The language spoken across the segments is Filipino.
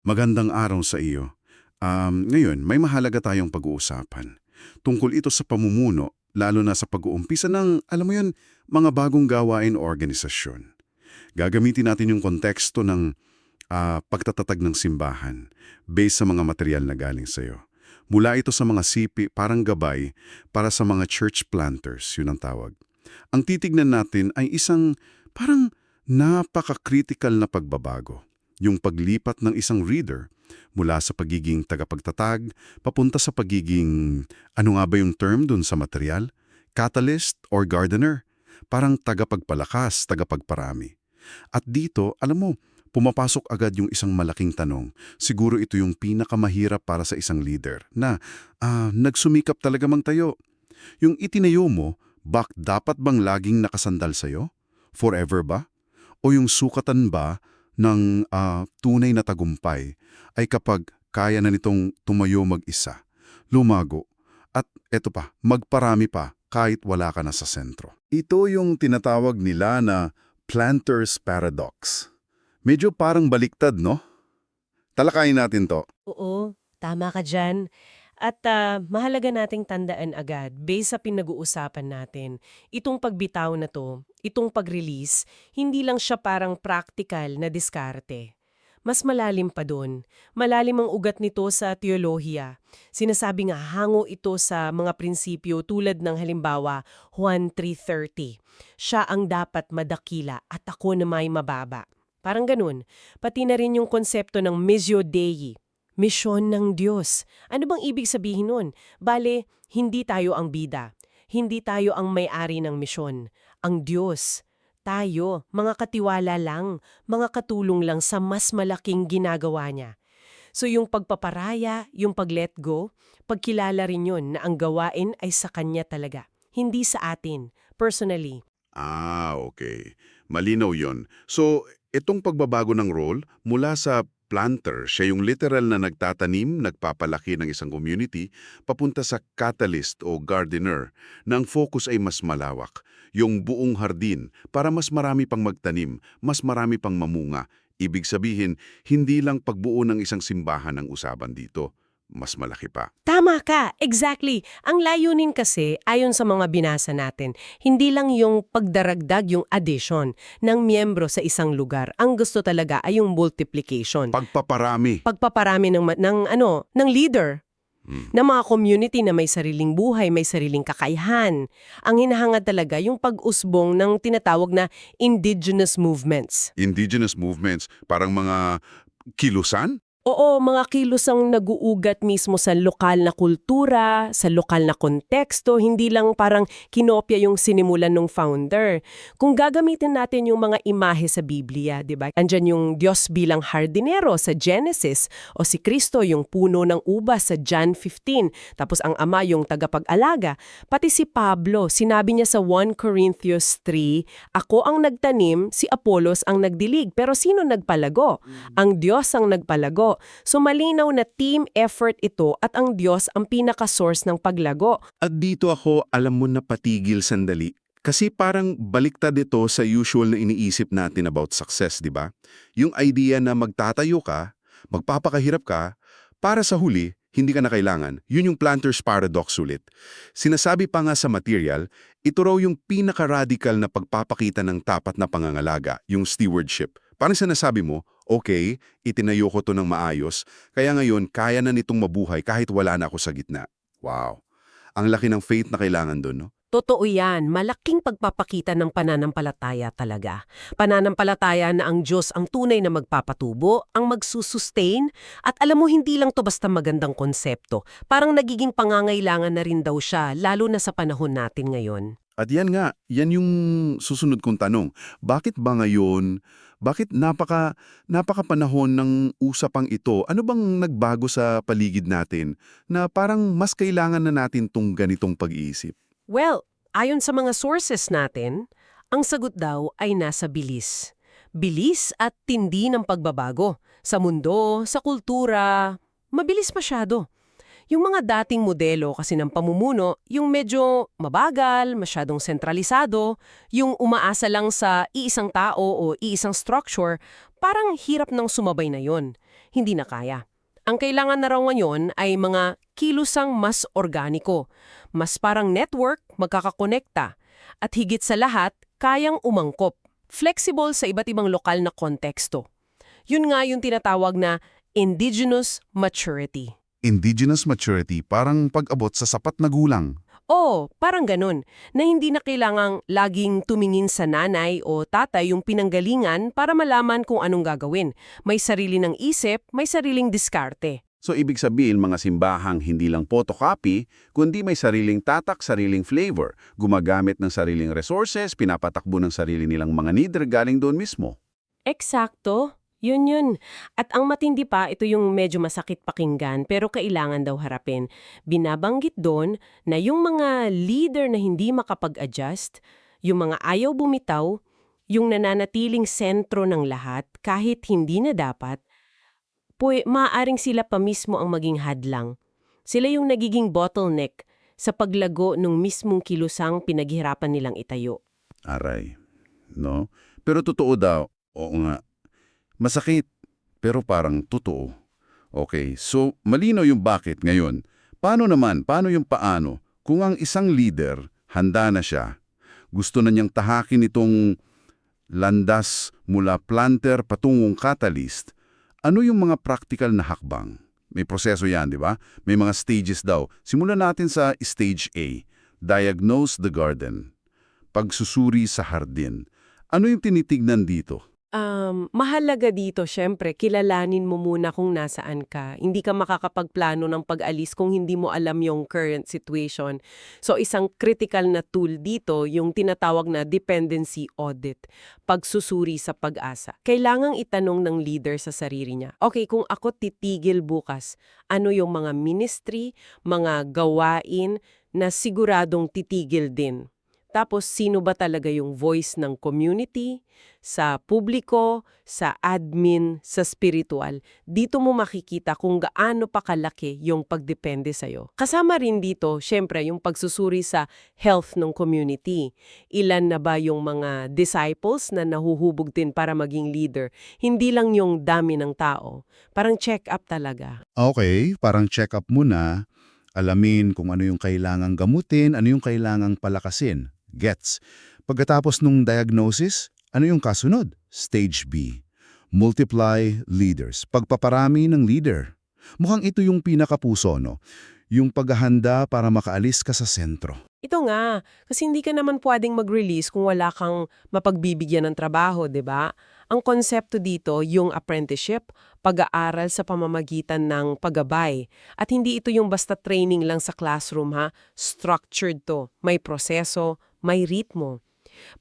Magandang araw sa iyo. Um, ngayon, may mahalaga tayong pag-uusapan. Tungkol ito sa pamumuno, lalo na sa pag-uumpisa ng, alam mo yun, mga bagong gawain o organisasyon. Gagamitin natin yung konteksto ng ah, pagtatatag ng simbahan based sa mga material na galing sa iyo. Mula ito sa mga sipi, parang gabay para sa mga church planters, yun ang tawag. Ang titignan natin ay isang parang napaka-critical na pagbabago. Yung paglipat ng isang reader mula sa pagiging tagapagtatag papunta sa pagiging, ano nga ba yung term dun sa material? Catalyst or gardener? Parang tagapagpalakas, tagapagparami. At dito, alam mo, pumapasok agad yung isang malaking tanong. Siguro ito yung pinakamahirap para sa isang leader na ah, nagsumikap talaga mang tayo. Yung itinayo mo, bak dapat bang laging nakasandal sa'yo? Forever ba? O yung sukatan ba ng ah, tunay na tagumpay ay kapag kaya na nitong tumayo mag-isa, lumago, at eto pa, magparami pa kahit wala ka na sa sentro. Ito yung tinatawag nila na planter's paradox. Medyo parang baliktad, no? Talakayin natin to. Oo, tama ka dyan. At ah, mahalaga nating tandaan agad, based sa pinag-uusapan natin, itong pagbitaw na to, itong pag-release, hindi lang siya parang practical na diskarte. Mas malalim pa doon. Malalim ang ugat nito sa teolohiya. Sinasabi nga hango ito sa mga prinsipyo tulad ng halimbawa Juan 3.30. Siya ang dapat madakila at ako na may mababa. Parang ganun. Pati na rin yung konsepto ng Missio Dei, misyon ng Diyos. Ano bang ibig sabihin nun? Bale, hindi tayo ang bida. Hindi tayo ang may-ari ng misyon. Ang Diyos. Tayo, mga katiwala lang, mga katulong lang sa mas malaking ginagawa niya. So yung pagpaparaya, yung pag-let go, pagkilala rin yun na ang gawain ay sa Kanya talaga. Hindi sa atin, personally. Ah, okay. Malinaw yon. So, itong pagbabago ng role mula sa planter, siya yung literal na nagtatanim, nagpapalaki ng isang community, papunta sa catalyst o gardener, na ang focus ay mas malawak, yung buong hardin, para mas marami pang magtanim, mas marami pang mamunga. Ibig sabihin, hindi lang pagbuo ng isang simbahan ang usapan dito, mas malaki pa. Tama ka, exactly. Ang layunin kasi, ayon sa mga binasa natin, hindi lang yung pagdaragdag yung addition ng miyembro sa isang lugar. Ang gusto talaga ay yung multiplication. Pagpaparami. Pagpaparami ng, ng, ano, ng leader, Hmm. ng mga community na may sariling buhay, may sariling kakayahan. Ang hinahangad talaga yung pag-usbong ng tinatawag na indigenous movements. Indigenous movements, parang mga kilusan? Oo, mga kilos ang naguugat mismo sa lokal na kultura, sa lokal na konteksto, hindi lang parang kinopya yung sinimulan ng founder. Kung gagamitin natin yung mga imahe sa Biblia, di ba? Andyan yung Diyos bilang hardinero sa Genesis, o si Kristo yung puno ng ubas sa John 15, tapos ang Ama yung tagapag-alaga. Pati si Pablo, sinabi niya sa 1 Corinthians 3, Ako ang nagtanim, si Apollos ang nagdilig, pero sino nagpalago? Ang Diyos ang nagpalago. So malinaw na team effort ito at ang Diyos ang pinaka-source ng paglago. At dito ako alam mo na patigil sandali. Kasi parang baliktad ito sa usual na iniisip natin about success, di ba? Yung idea na magtatayo ka, magpapakahirap ka, para sa huli, hindi ka na kailangan. Yun yung planter's paradox ulit. Sinasabi pa nga sa material, ito raw yung pinaka-radical na pagpapakita ng tapat na pangangalaga, yung stewardship. Parang sinasabi mo, okay, itinayo ko to ng maayos, kaya ngayon kaya na nitong mabuhay kahit wala na ako sa gitna. Wow. Ang laki ng faith na kailangan doon, no? Totoo yan, malaking pagpapakita ng pananampalataya talaga. Pananampalataya na ang Diyos ang tunay na magpapatubo, ang magsusustain, at alam mo hindi lang to basta magandang konsepto. Parang nagiging pangangailangan na rin daw siya, lalo na sa panahon natin ngayon. At yan nga, yan yung susunod kong tanong. Bakit ba ngayon, bakit napaka, napaka panahon ng usapang ito? Ano bang nagbago sa paligid natin na parang mas kailangan na natin tong ganitong pag-iisip? Well, ayon sa mga sources natin, ang sagot daw ay nasa bilis. Bilis at tindi ng pagbabago. Sa mundo, sa kultura, mabilis masyado. Yung mga dating modelo kasi ng pamumuno, yung medyo mabagal, masyadong sentralisado, yung umaasa lang sa iisang tao o iisang structure, parang hirap ng sumabay na yon. hindi na kaya. Ang kailangan na raw ngayon ay mga kilusang mas organiko, mas parang network, magkakakonekta, at higit sa lahat, kayang umangkop, flexible sa iba't ibang lokal na konteksto. Yun nga yung tinatawag na indigenous maturity. Indigenous maturity parang pag-abot sa sapat na gulang. Oo, parang ganun, na hindi na kailangang laging tumingin sa nanay o tatay yung pinanggalingan para malaman kung anong gagawin. May sarili ng isip, may sariling diskarte. So ibig sabihin mga simbahang hindi lang photocopy, kundi may sariling tatak, sariling flavor, gumagamit ng sariling resources, pinapatakbo ng sarili nilang mga leader galing doon mismo. Eksakto. Yun yun. At ang matindi pa, ito yung medyo masakit pakinggan pero kailangan daw harapin. Binabanggit doon na yung mga leader na hindi makapag-adjust, yung mga ayaw bumitaw, yung nananatiling sentro ng lahat kahit hindi na dapat, pwe, maaaring sila pa mismo ang maging hadlang. Sila yung nagiging bottleneck sa paglago ng mismong kilusang pinaghirapan nilang itayo. Aray. No? Pero totoo daw. Oo nga. Masakit. Pero parang totoo. Okay, so malinaw yung bakit ngayon. Paano naman, paano yung paano? Kung ang isang leader, handa na siya, gusto na niyang tahakin itong landas mula planter patungong catalyst, ano yung mga practical na hakbang? May proseso yan, di ba? May mga stages daw. Simulan natin sa stage A, diagnose the garden. Pagsusuri sa hardin. Ano yung tinitignan dito? Um, mahalaga dito, syempre, kilalanin mo muna kung nasaan ka. Hindi ka makakapagplano ng pag-alis kung hindi mo alam yung current situation. So, isang critical na tool dito, yung tinatawag na dependency audit, pagsusuri sa pag-asa. Kailangang itanong ng leader sa sarili niya, okay, kung ako titigil bukas, ano yung mga ministry, mga gawain na siguradong titigil din? Tapos, sino ba talaga yung voice ng community, sa publiko, sa admin, sa spiritual? Dito mo makikita kung gaano pa kalaki yung pagdepende sa'yo. Kasama rin dito, syempre, yung pagsusuri sa health ng community. Ilan na ba yung mga disciples na nahuhubog din para maging leader? Hindi lang yung dami ng tao. Parang check-up talaga. Okay, parang check up muna. Alamin kung ano yung kailangang gamutin, ano yung kailangang palakasin. Gets. Pagkatapos nung diagnosis, ano yung kasunod? Stage B. Multiply leaders. Pagpaparami ng leader. Mukhang ito yung pinakapuso, no? Yung paghahanda para makaalis ka sa sentro. Ito nga, kasi hindi ka naman pwedeng mag-release kung wala kang mapagbibigyan ng trabaho, 'di ba? Ang konsepto dito, yung apprenticeship, pag-aaral sa pamamagitan ng paggabay. At hindi ito yung basta training lang sa classroom ha, structured to, may proseso, may ritmo.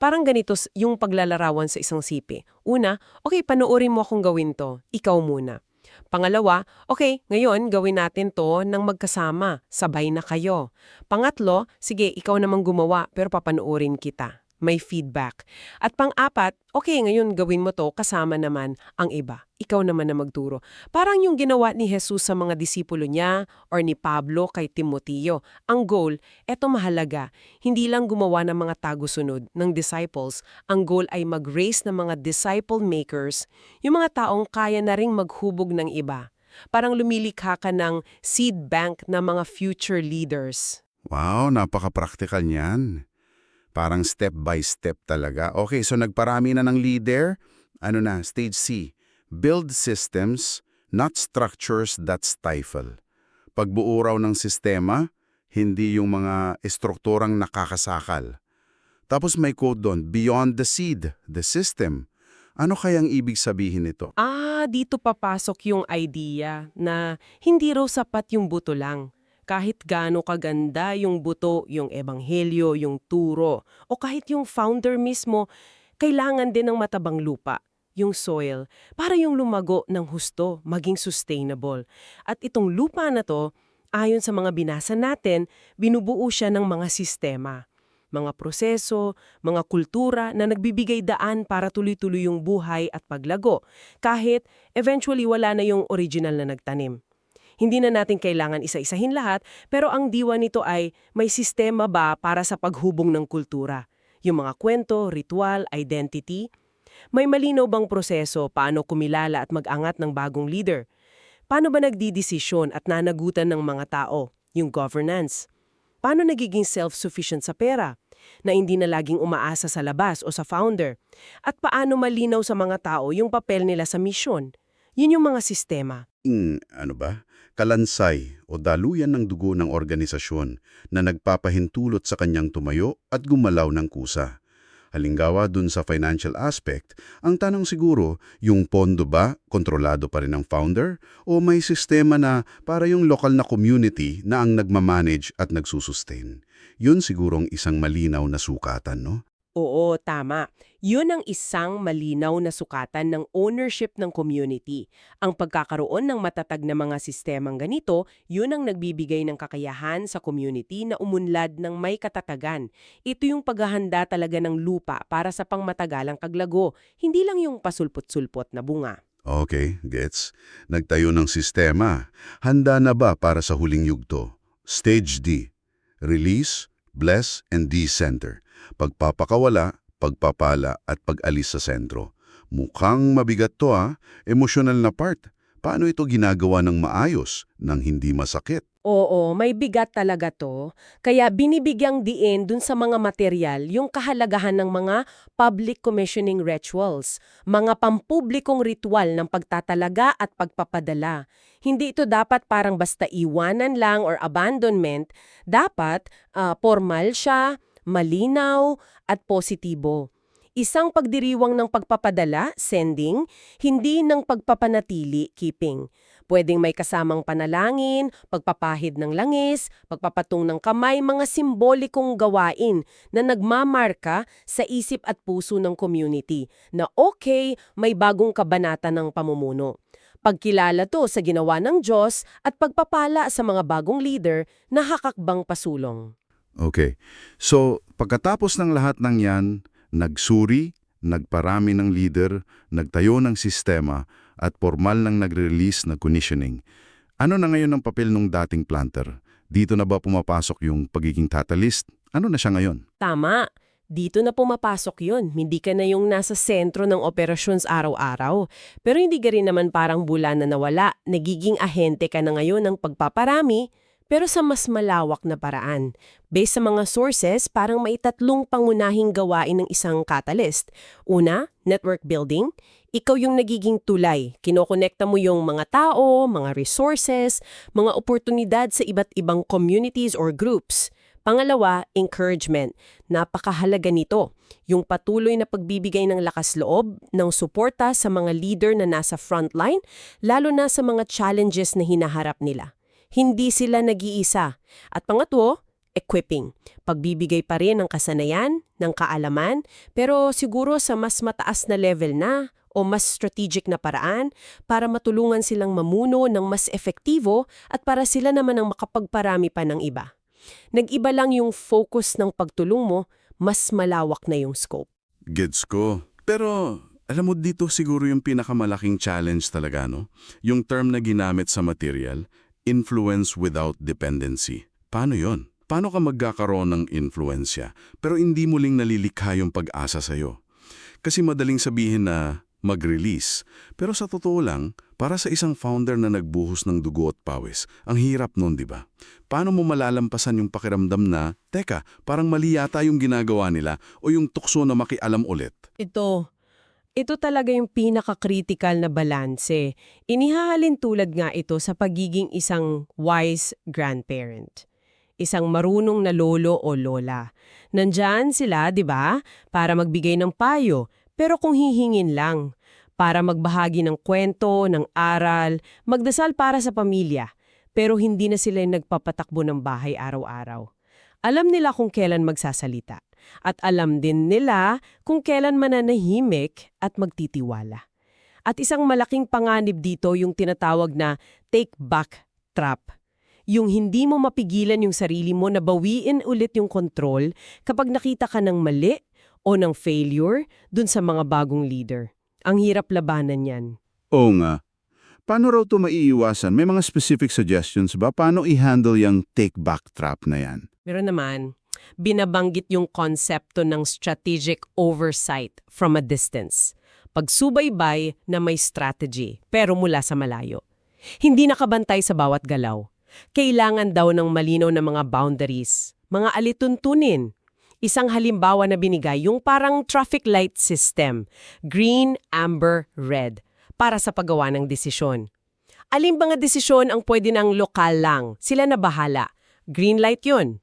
Parang ganito yung paglalarawan sa isang sipi. Una, okay, panoorin mo akong gawin to. Ikaw muna. Pangalawa, okay, ngayon gawin natin to ng magkasama. Sabay na kayo. Pangatlo, sige, ikaw namang gumawa pero papanoorin kita. May feedback. At pang-apat, okay, ngayon gawin mo to kasama naman ang iba. Ikaw naman na magturo. Parang yung ginawa ni Jesus sa mga disipulo niya or ni Pablo kay Timoteo. Ang goal, eto mahalaga, hindi lang gumawa ng mga tagusunod ng disciples. Ang goal ay mag-raise ng mga disciple makers, yung mga taong kaya na ring maghubog ng iba. Parang lumilikha ka ng seed bank ng mga future leaders. Wow, napaka-practical niyan. Parang step by step talaga. Okay, so nagparami na ng leader. Ano na, stage C. Build systems, not structures that stifle. Pagbuo raw ng sistema, hindi yung mga estrukturang nakakasakal. Tapos may quote doon, beyond the seed, the system. Ano kayang ibig sabihin nito? Ah, dito papasok yung idea na hindi raw sapat yung buto lang. Kahit gaano kaganda yung buto, yung ebanghelyo, yung turo, o kahit yung founder mismo, kailangan din ng matabang lupa, yung soil, para yung lumago ng husto, maging sustainable. At itong lupa na to, ayon sa mga binasa natin, binubuo siya ng mga sistema mga proseso, mga kultura na nagbibigay daan para tuloy-tuloy yung buhay at paglago, kahit eventually wala na yung original na nagtanim. Hindi na natin kailangan isa-isahin lahat, pero ang diwa nito ay may sistema ba para sa paghubong ng kultura? Yung mga kwento, ritual, identity? May malinaw bang proseso paano kumilala at mag-angat ng bagong leader? Paano ba nagdidesisyon at nanagutan ng mga tao? Yung governance. Paano nagiging self-sufficient sa pera? Na hindi na laging umaasa sa labas o sa founder? At paano malinaw sa mga tao yung papel nila sa misyon? Yun yung mga sistema. ing, ano ba, kalansay o daluyan ng dugo ng organisasyon na nagpapahintulot sa kanyang tumayo at gumalaw ng kusa. Halimbawa dun sa financial aspect, ang tanong siguro, yung pondo ba kontrolado pa rin ng founder o may sistema na para yung lokal na community na ang nagmamanage at nagsusustain? Yun sigurong isang malinaw na sukatan, no? Oo, tama. Yun ang isang malinaw na sukatan ng ownership ng community. Ang pagkakaroon ng matatag na mga sistemang ganito, yun ang nagbibigay ng kakayahan sa community na umunlad ng may katatagan. Ito yung paghahanda talaga ng lupa para sa pangmatagalang kaglago, hindi lang yung pasulpot-sulpot na bunga. Okay, gets. Nagtayo ng sistema. Handa na ba para sa huling yugto? Stage D. Release, bless, and decenter. Pagpapakawala, pagpapala, at pag-alis sa sentro. Mukhang mabigat to ha. Emosyonal na part. Paano ito ginagawa ng maayos, nang hindi masakit? Oo, may bigat talaga to. Kaya binibigyang diin dun sa mga material yung kahalagahan ng mga public commissioning rituals, mga pampublikong ritual ng pagtatalaga at pagpapadala. Hindi ito dapat parang basta iwanan lang or abandonment. Dapat ah, formal siya, malinaw, at positibo. Isang pagdiriwang ng pagpapadala, sending, hindi ng pagpapanatili, keeping. Pwedeng may kasamang panalangin, pagpapahid ng langis, pagpapatong ng kamay, mga simbolikong gawain na nagmamarka sa isip at puso ng community na okay, may bagong kabanata ng pamumuno. Pagkilala to sa ginawa ng Diyos at pagpapala sa mga bagong leader na hakakbang pasulong. Okay. So, pagkatapos ng lahat ng yan, nagsuri, nagparami ng leader, nagtayo ng sistema, at formal nang nag-release na commissioning. Ano na ngayon ang papel ng dating planter? Dito na ba pumapasok yung pagiging catalyst? Ano na siya ngayon? Tama. Dito na pumapasok yun. Hindi ka na yung nasa sentro ng operations araw-araw. Pero hindi ka rin naman parang bula na nawala. Nagiging ahente ka na ngayon ng pagpaparami, pero sa mas malawak na paraan. Based sa mga sources, parang may tatlong pangunahing gawain ng isang catalyst. Una, network building. Ikaw yung nagiging tulay. Kinokonekta mo yung mga tao, mga resources, mga oportunidad sa iba't ibang communities or groups. Pangalawa, encouragement. Napakahalaga nito. Yung patuloy na pagbibigay ng lakas loob, ng suporta sa mga leader na nasa frontline, lalo na sa mga challenges na hinaharap nila. Hindi sila nag-iisa. At pangatlo, equipping. Pagbibigay pa rin ng kasanayan, ng kaalaman, pero siguro sa mas mataas na level na o mas strategic na paraan para matulungan silang mamuno ng mas efektibo at para sila naman ang makapagparami pa ng iba. Nag-iba lang yung focus ng pagtulong mo, mas malawak na yung scope. Gets ko. Pero, alam mo dito siguro yung pinakamalaking challenge talaga, no? Yung term na ginamit sa material, influence without dependency. Paano yon? Paano ka magkakaroon ng influensya, pero hindi mo ling nalilikha yung pag-asa sa'yo? Kasi madaling sabihin na mag-release, pero sa totoo lang, para sa isang founder na nagbuhos ng dugo at pawis, ang hirap nun, di ba? Paano mo malalampasan yung pakiramdam na, teka, parang mali yata yung ginagawa nila o yung tukso na makialam ulit? Ito, ito talaga yung pinaka-critical na balanse. Inihahalin tulad nga ito sa pagiging isang wise grandparent. Isang marunong na lolo o lola. Nandyan sila, di ba, para magbigay ng payo, pero kung hihingin lang. Para magbahagi ng kwento, ng aral, magdasal para sa pamilya. Pero hindi na sila yung nagpapatakbo ng bahay araw-araw. Alam nila kung kailan magsasalita. At alam din nila kung kailan mananahimik at magtitiwala. At isang malaking panganib dito yung tinatawag na take back trap. Yung hindi mo mapigilan yung sarili mo na bawiin ulit yung control kapag nakita ka ng mali o ng failure dun sa mga bagong leader. Ang hirap labanan yan. Oo nga. Paano raw ito maiiwasan? May mga specific suggestions ba? Paano i-handle yung take-back trap na yan? Meron naman, binabanggit yung konsepto ng strategic oversight from a distance. Pagsubaybay na may strategy, pero mula sa malayo. Hindi nakabantay sa bawat galaw. Kailangan daw ng malinaw na mga boundaries, mga alituntunin. Isang halimbawa na binigay yung parang traffic light system, green, amber, red, para sa paggawa ng desisyon. Alin mga desisyon ang pwede ng lokal lang? Sila na bahala. Green light yun.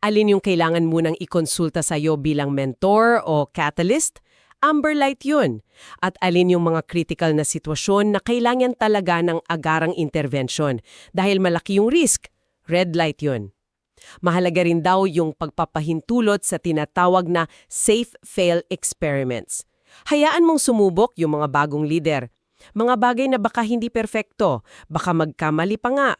Alin yung kailangan munang ikonsulta sa'yo bilang mentor o catalyst? Amber light yun. At alin yung mga critical na sitwasyon na kailangan talaga ng agarang intervention dahil malaki yung risk? Red light yun. Mahalaga rin daw yung pagpapahintulot sa tinatawag na safe fail experiments. Hayaan mong sumubok yung mga bagong leader. Mga bagay na baka hindi perpekto, baka magkamali pa nga,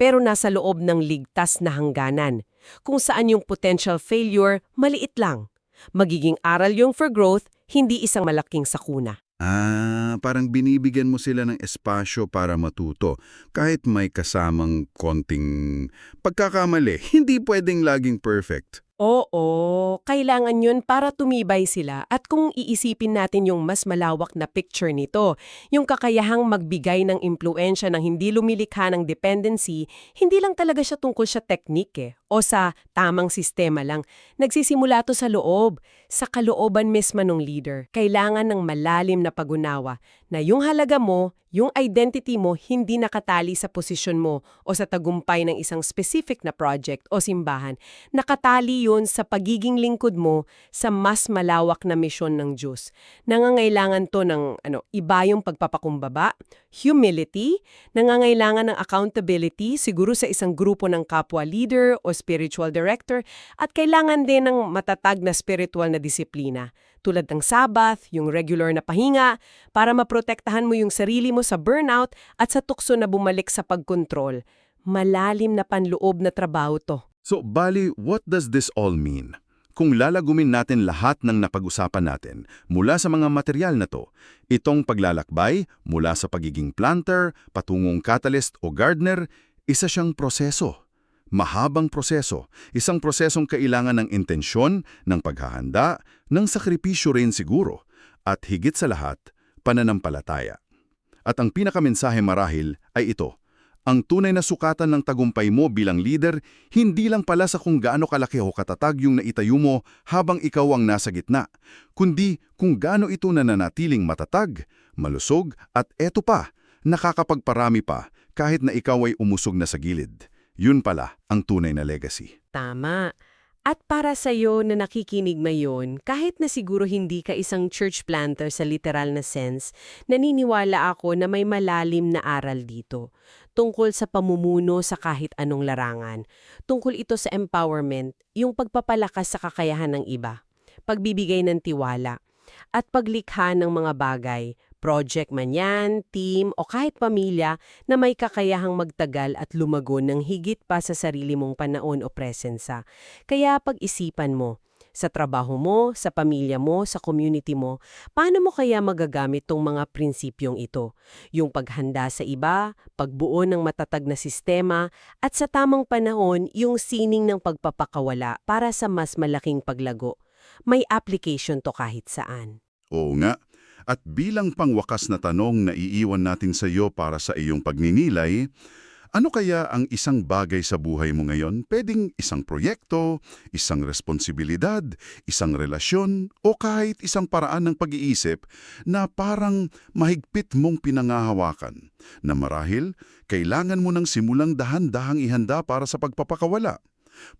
pero nasa loob ng ligtas na hangganan. Kung saan yung potential failure, maliit lang. Magiging aral yung for growth, hindi isang malaking sakuna. Ah, parang binibigyan mo sila ng espasyo para matuto. Kahit may kasamang konting pagkakamali, hindi pwedeng laging perfect. Oo, kailangan yun para tumibay sila at kung iisipin natin yung mas malawak na picture nito, yung kakayahang magbigay ng impluensya ng hindi lumilikha ng dependency, hindi lang talaga siya tungkol sa teknik eh, o sa tamang sistema lang. Nagsisimula to sa loob, sa kalooban mismo ng leader. Kailangan ng malalim na pagunawa na yung halaga mo, yung identity mo hindi nakatali sa posisyon mo o sa tagumpay ng isang specific na project o simbahan. Nakatali yun sa pagiging lingkod mo sa mas malawak na misyon ng Diyos. Nangangailangan to ng ano, iba yung pagpapakumbaba, humility, nangangailangan ng accountability siguro sa isang grupo ng kapwa leader o spiritual director at kailangan din ng matatag na spiritual na disiplina tulad ng Sabbath, yung regular na pahinga, para maprotektahan mo yung sarili mo sa burnout at sa tukso na bumalik sa pagkontrol. Malalim na panloob na trabaho to. So, bali, what does this all mean? Kung lalagumin natin lahat ng napag-usapan natin mula sa mga material na to, itong paglalakbay mula sa pagiging planter, patungong catalyst o gardener, isa siyang proseso. Mahabang proseso, isang prosesong kailangan ng intensyon, ng paghahanda, ng sakripisyo rin siguro, at higit sa lahat, pananampalataya. At ang pinakamensahe marahil ay ito, ang tunay na sukatan ng tagumpay mo bilang leader, hindi lang pala sa kung gaano kalaki o katatag yung naitayo mo habang ikaw ang nasa gitna, kundi kung gaano ito nananatiling matatag, malusog at eto pa, nakakapagparami pa kahit na ikaw ay umusog na sa gilid. Yun pala ang tunay na legacy. Tama. At para sa iyo na nakikinig ngayon, kahit na siguro hindi ka isang church planter sa literal na sense, naniniwala ako na may malalim na aral dito. Tungkol sa pamumuno sa kahit anong larangan. Tungkol ito sa empowerment, yung pagpapalakas sa kakayahan ng iba. Pagbibigay ng tiwala. At paglikha ng mga bagay, project man yan, team o kahit pamilya na may kakayahang magtagal at lumago ng higit pa sa sarili mong panahon o presensya. Kaya pag-isipan mo, sa trabaho mo, sa pamilya mo, sa community mo, paano mo kaya magagamit tong mga prinsipyong ito? Yung paghanda sa iba, pagbuo ng matatag na sistema, at sa tamang panahon, yung sining ng pagpapakawala para sa mas malaking paglago. May application to kahit saan. Oo nga. At bilang pangwakas na tanong na iiwan natin sa iyo para sa iyong pagninilay, ano kaya ang isang bagay sa buhay mo ngayon? Pwedeng isang proyekto, isang responsibilidad, isang relasyon, o kahit isang paraan ng pag-iisip na parang mahigpit mong pinangahawakan, na marahil kailangan mo ng simulang dahan-dahang ihanda para sa pagpapakawala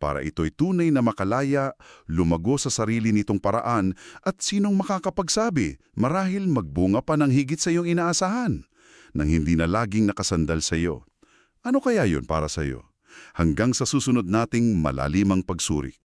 para ito'y tunay na makalaya, lumago sa sarili nitong paraan at sinong makakapagsabi, marahil magbunga pa ng higit sa iyong inaasahan, nang hindi na laging nakasandal sa iyo. Ano kaya yun para sa iyo? Hanggang sa susunod nating malalimang pagsuri.